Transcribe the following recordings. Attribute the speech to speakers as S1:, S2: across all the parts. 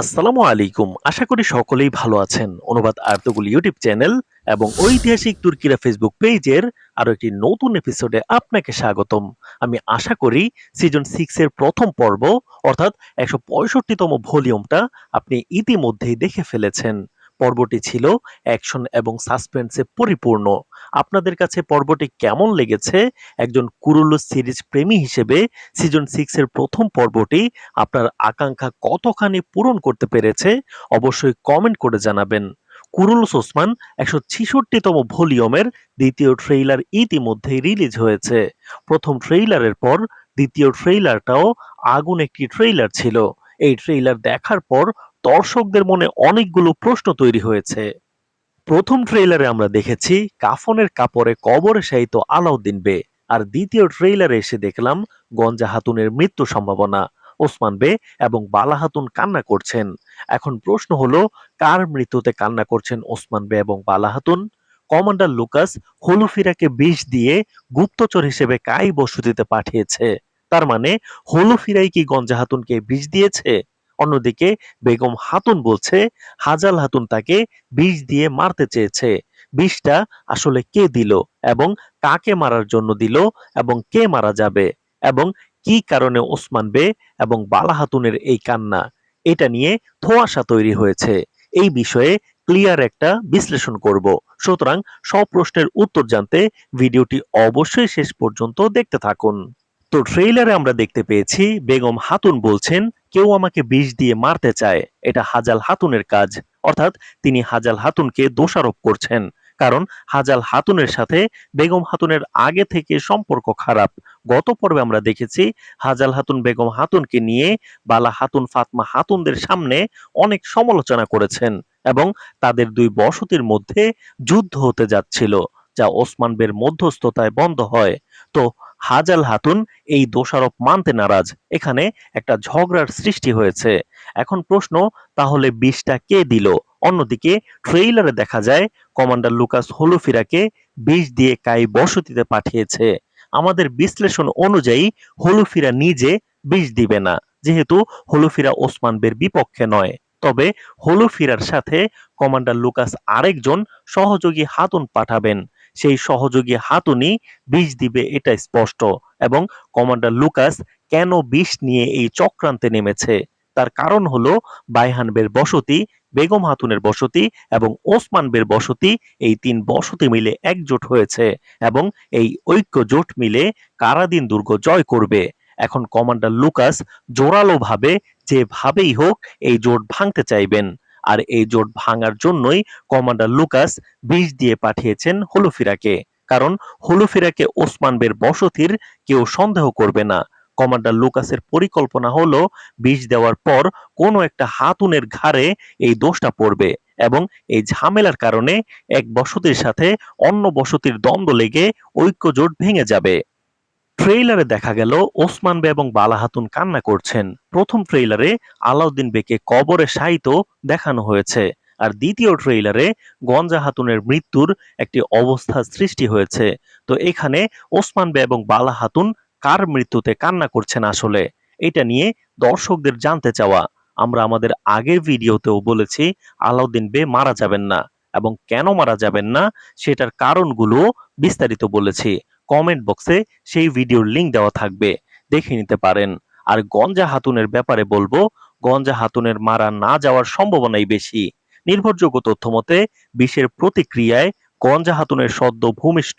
S1: আসসালামু আলাইকুম। আশা করি সকলেই ভালো আছেন। অনুবাদ আর্তগুল ইউটিউব চ্যানেল এবং ঐতিহাসিক তুর্কিরা ফেসবুক পেজের আরও একটি নতুন এপিসোডে আপনাকে স্বাগতম। আমি আশা করি সিজন সিক্স এর প্রথম পর্ব, অর্থাৎ একশো পঁয়ষট্টিতম ভলিউমটা আপনি ইতিমধ্যেই দেখে ফেলেছেন। পর্বটি ছিল অ্যাকশন এবং সাসপেন্সে পরিপূর্ণ। আপনাদের কাছে পর্বটি কেমন লেগেছে? একজন কুরুল্লু সিরিজ প্রেমী হিসেবে সিজন সিক্স এর প্রথম পর্বটি আপনার আকাঙ্ক্ষা কতখানি পূরণ করতে পেরেছে অবশ্যই কমেন্ট করে জানাবেন। কুরুলুস ওসমান একশো ছিষট্টিতম ভলিউমের দ্বিতীয় ট্রেইলার ইতিমধ্যেই রিলিজ হয়েছে। প্রথম ট্রেইলারের পর দ্বিতীয় ট্রেইলারটাও আগুন একটি ট্রেইলার ছিল। এই ট্রেইলার দেখার পর দর্শকদের মনে অনেকগুলো প্রশ্ন তৈরি হয়েছে। প্রথম ট্রেইলারে আমরা দেখেছি, কাফনের কাপড়ে কবরে শায়িত আলাউদ্দিন বে, আর দ্বিতীয় ট্রেইলারে এসে দেখলাম, গঞ্জা হাতুনের মৃত্যু সম্ভাবনা। ওসমান বে এবং বালা হাতুন কান্না করছেন। এখন প্রশ্ন হলো, কার মৃত্যুতে কান্না করছেন ওসমান বে এবং বালা হাতুন? কমান্ডার লুকাস হলুফিরাকে বিষ দিয়ে গুপ্তচর হিসেবে কাই বসতিতে পাঠিয়েছে? তার মানে হলুফিরাই কি গঞ্জা হাতুনকে বিষ দিয়েছে? অন্যদিকে বেগম হাতুন বলছে, হাজাল হাতুন তাকে বিষ দিয়ে মারতে চেয়েছে। বিষটা আসলে কে দিল এবং কাকে মারার জন্য দিল এবং কে মারা যাবে এবং কি কারণে ওসমান বে এবং বালা হাতুনের এই কান্না, এটা নিয়ে ধোঁয়াশা তৈরি হয়েছে। এই বিষয়ে ক্লিয়ার একটা বিশ্লেষণ করব। সুতরাং সব প্রশ্নের উত্তর জানতে ভিডিওটি অবশ্যই শেষ পর্যন্ত দেখতে থাকুন। তো ট্রেইলারে আমরা দেখতে পেয়েছি, বেগম হাতুন বলছেন, কেউ আমাকে বিষ দিয়ে মারতে চায়, এটা হাজাল হাতুনের কাজ। অর্থাৎ তিনি হাজাল হাতুনকে দোষারোপ করছেন। কারণ হাজাল হাতুনের সাথে বেগম হাতুনের আগে থেকে সম্পর্ক খারাপ। গত পর্বে আমরা দেখেছি, হাজাল হাতুন বেগম হাতুনকে নিয়ে বালা হাতুন ফাতমা হাতুনদের সামনে অনেক সমালোচনা করেছেন এবং তাদের দুই বসতির মধ্যে যুদ্ধ হতে যাচ্ছিল, যা ওসমান বের মধ্যস্থতায় বন্ধ হয়। তো হাজাল হাতুন এই দোষারোপ মানতে নারাজ। এখানে একটা ঝগড়ার সৃষ্টি হয়েছে। এখন প্রশ্ন, তাহলে বিষটা কে দিল? অন্যদিকে, ট্রেইলারে দেখা যায়, কমান্ডার লুকাস হলুফিরাকে বিষ দিয়ে কাই বসতিতে পাঠিয়েছে। আমাদের বিশ্লেষণ অনুযায়ী, হলুফিরা নিজে বিষ দিবে না। যেহেতু হলুফিরা ওসমান বের বিপক্ষে নয়। তবে হলুফিরার সাথে কমান্ডার লুকাস আরেকজন সহযোগী হাতুন পাঠাবেন। সেই সহযোগী হাতুনি বিষ দিবে, এটা স্পষ্ট। এবং কমান্ডার লুকাস কেন বিষ নিয়ে এই চক্রান্তে নেমেছে? তার কারণ হলো বাইহান বের বসতি, বেগম হাতুনের বসতি এবং ওসমান বের বসতি, এই তিন বসতি মিলে একজোট হয়েছে এবং এই ঐক্য জোট মিলে কারাদিন দুর্গ জয় করবে। এখন কমান্ডার লুকাস জোরালোভাবে যেভাবেই হোক এই জোট ভাঙতে চাইবেন। আর এই জোট ভাঙার জন্যই কমান্ডার লুকাস বিষ দিয়ে পাঠিয়েছেন হলুফিরাকে। কারণ হলুফিরাকে ওসমান বের বসতির কেউ সন্দেহ করবে না। কমান্ডার লুকাসের পরিকল্পনা হলো, বিষ দেওয়ার পর কোনো একটা হাতুনের ঘাড়ে এই দোষটা পড়বে এবং এই ঝামেলার কারণে এক বসতির সাথে অন্য বসতির দ্বন্দ্ব লেগে ঐক্য জোট ভেঙে যাবে। ট্রেইলারে দেখা গেল ওসমান বে এবং বালা হাতুন কান্না করছেন। প্রথম ট্রেইলারে আলাউদ্দিন বেকে কবরে শায়িত দেখানো হয়েছে আর দ্বিতীয় ট্রেইলারে গঞ্জা হাতুনের মৃত্যুর একটি অবস্থা সৃষ্টি হয়েছে। তো এখানে ওসমান বে এবং বালা হাতুন কার মৃত্যুতে কান্না করছেন আসলে? এটা নিয়ে দর্শকদের জানতে চাওয়া। আমরা আমাদের আগের ভিডিওতেও বলেছি আলাউদ্দিন বে মারা যাবেন না এবং কেন মারা যাবেন না সেটার কারণগুলো বিস্তারিত বলেছি। কমেন্ট বক্সে সেই ভিডিওর লিংক দেওয়া থাকবে, দেখে নিতে পারেন। আর গঞ্জা হাতুনের ব্যাপারে বলব, গঞ্জা হাতুনের মারা না যাওয়ার সম্ভাবনাই বেশি। নির্ভরযোগ্য তথ্য মতে, বিষের প্রতিক্রিয়ায় গঞ্জা হাতুনের সদ্য ভূমিষ্ঠ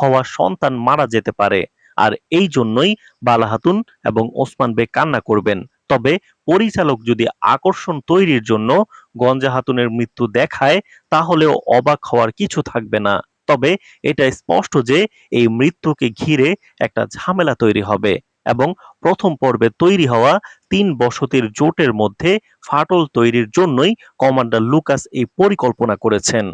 S1: হওয়া সন্তান মারা যেতে পারে। আর এই জন্যই বালা হাতুন এবং ওসমান বে কান্না করবেন। তবে পরিচালক যদি আকর্ষণ তৈরির জন্য গঞ্জা হাতুনের মৃত্যু দেখায়, তাহলেও অবাক হওয়ার কিছু থাকবে না। তবে এটা স্পষ্ট যে এই মৃত্যুকে ঘিরে একটা ঝামেলা তৈরি হবে এবং প্রথম পর্বে তৈরি হওয়া তিন বসতির জোটের মধ্যে ফাটল তৈরির জন্যই কমান্ডার লুকাস এই পরিকল্পনা করেছেন।